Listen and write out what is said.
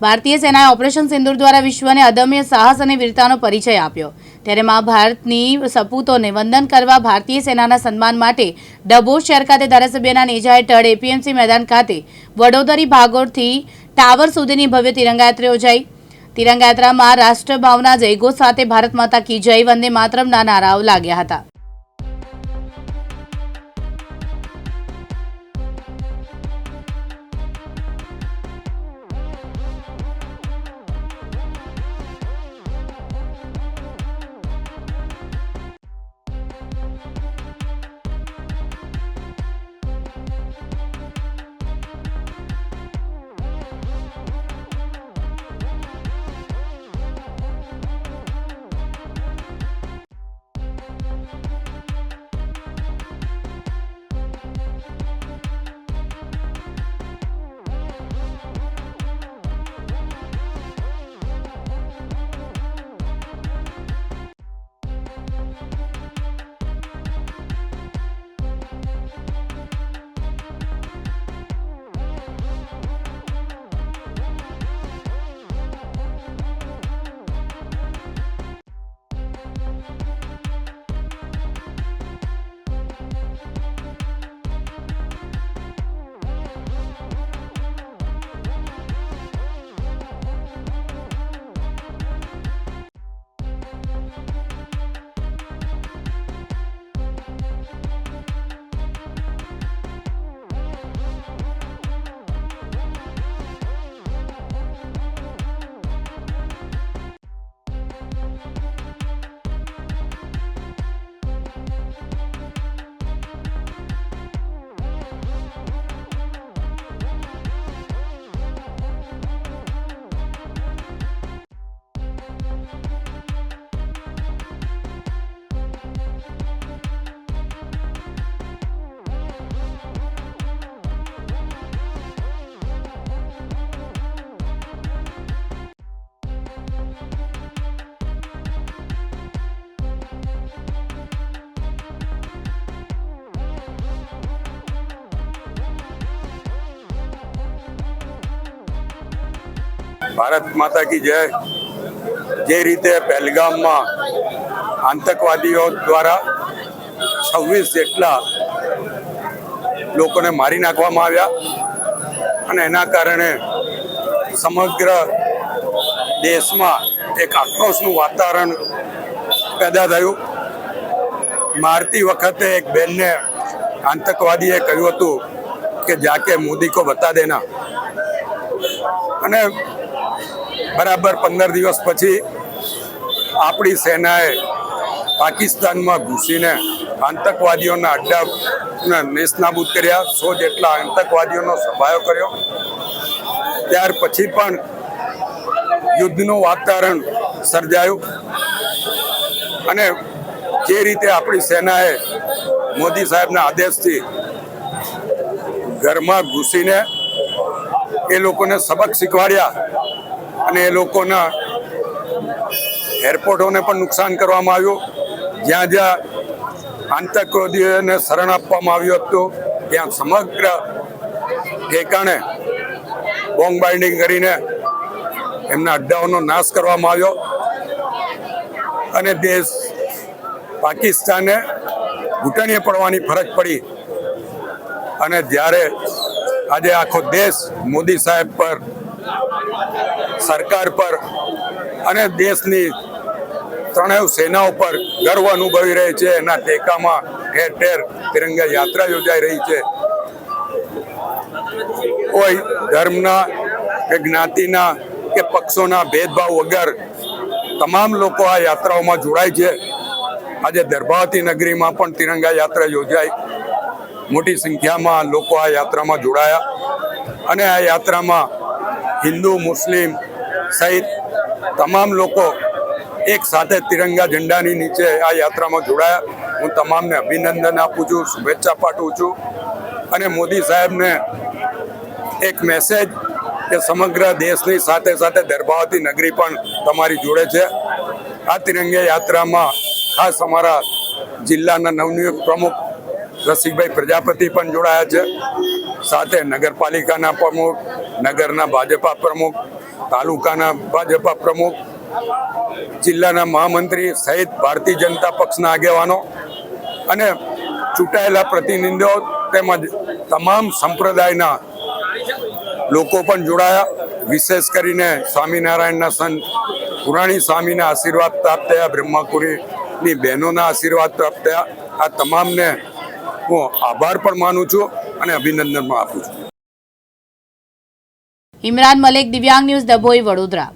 ભારતીય સેનાએ ઓપરેશન સિંદૂર દ્વારા વિશ્વને અદમ્ય સાહસ અને વીરતાનો પરિચય આપ્યો. ત્યારે મા ભારતની સપૂતોને વંદન કરવા ભારતીય સેનાના સન્માન માટે ડભોર શહેર ખાતે ધારાસભ્યના નેજા હેઠળ એપીએમસી મેદાન ખાતે વડોદરી ભાગોળથી ટાવર સુધીની ભવ્ય તિરંગાયાત્રા યોજાઈ. તિરંગાયાત્રામાં રાષ્ટ્રભાવના જયઘોષ સાથે ભારત માતા કી જય વંદે માતરમના નારાઓ લાગ્યા હતા. ભારત માતા કી જય. જે રીતે પહેલગામમાં આતંકવાદીઓ દ્વારા છવ્વીસ જેટલા લોકોને મારી નાખવામાં આવ્યા અને એના કારણે સમગ્ર દેશમાં એક આક્રોશનું વાતાવરણ પેદા થયું. મારતી વખતે એક બેનને આતંકવાદીએ કહ્યું હતું કે જાકે મોદી કો બતા દેના. અને બરાબર પંદર દિવસ પછી આપણી સેનાએ પાકિસ્તાનમાં ઘૂસીને આતંકવાદીઓના અડ્ડા નેસ્તનાબૂદ કર્યા. સો જેટલા આતંકવાદીઓનો સભાયો કર્યો. ત્યાર પછી પણ યુદ્ધનું વાતાવરણ સર્જાયું. અને જે રીતે આપણી સેનાએ મોદી સાહેબના આદેશથી ઘરમાં ઘૂસીને એ લોકોને સબક શીખવાડ્યા અને એ લોકોના એરપોર્ટોને પણ નુકસાન કરવામાં આવ્યું. જ્યાં જ્યાં આતંકવાદીઓને શરણ આપવામાં આવ્યું હતું, ત્યાં સમગ્ર ઠેકાણે બોમ્બ બાઇન્ડિંગ કરીને એમના અડ્ડાઓનો નાશ કરવામાં આવ્યો. અને દેશ પાકિસ્તાને ઘૂંટણીએ પડવાની ફરજ પડી. અને જ્યારે આજે આખો દેશ મોદી સાહેબ પર સરકાર પર અને દેશની ત્રણેય સેનાઓ પર ગર્વ અનુભવી રહી છે. એના ટેકામાં ઠેર ઠેર તિરંગા યાત્રા યોજાઈ રહી છે. કોઈ ધર્મના કે જ્ઞાતિના કે પક્ષોના ભેદભાવ વગર તમામ લોકો આ યાત્રાઓમાં જોડાય છે. આજે દર્ભાવતી નગરીમાં પણ તિરંગા યાત્રા યોજાઈ. મોટી સંખ્યામાં લોકો આ યાત્રામાં જોડાયા. અને આ યાત્રામાં હિન્દુ, મુસ્લિમ સહિત તમામ લોકો એક સાથે તિરંગા ઝંડાની નીચે આ યાત્રામાં જોડાયા. હું તમામને અભિનંદન આપું છું, શુભેચ્છા પાઠવું છું અને મોદી સાહેબને એક મેસેજ કે સમગ્ર દેશની સાથે સાથે દરબાવતી નગરી પણ તમારી જોડે છે. આ તિરંગા યાત્રામાં ખાસ અમારા જિલ્લાના નવનિયુક્ત પ્રમુખ રસિકભાઈ પ્રજાપતિ પણ જોડાયા છે. સાથે નગરપાલિકાના પ્રમુખ, નગરના ભાજપા પ્રમુખ તાલુકાના ભાજપા પ્રમુખ, જિલ્લાના મહામંત્રી સહિત ભારતીય જનતા પક્ષના આગેવાનો અને ચૂંટાયેલા પ્રતિનિધિઓ તેમજ તમામ સંપ્રદાયના લોકો પણ જોડાયા. વિશેષ કરીને સ્વામિનારાયણના સંત પુરાણી સ્વામીના આશીર્વાદ પ્રાપ્ત થયા બ્રહ્માકુરીની બહેનોના આશીર્વાદ પ્રાપ્ત થયા. આ તમામને હું આભાર પણ માનું છું અને અભિનંદન પણ આપું છું. ઇમરાન મલિક દિવ્યાંગ ન્યૂઝ ડભોઈ વડોદરા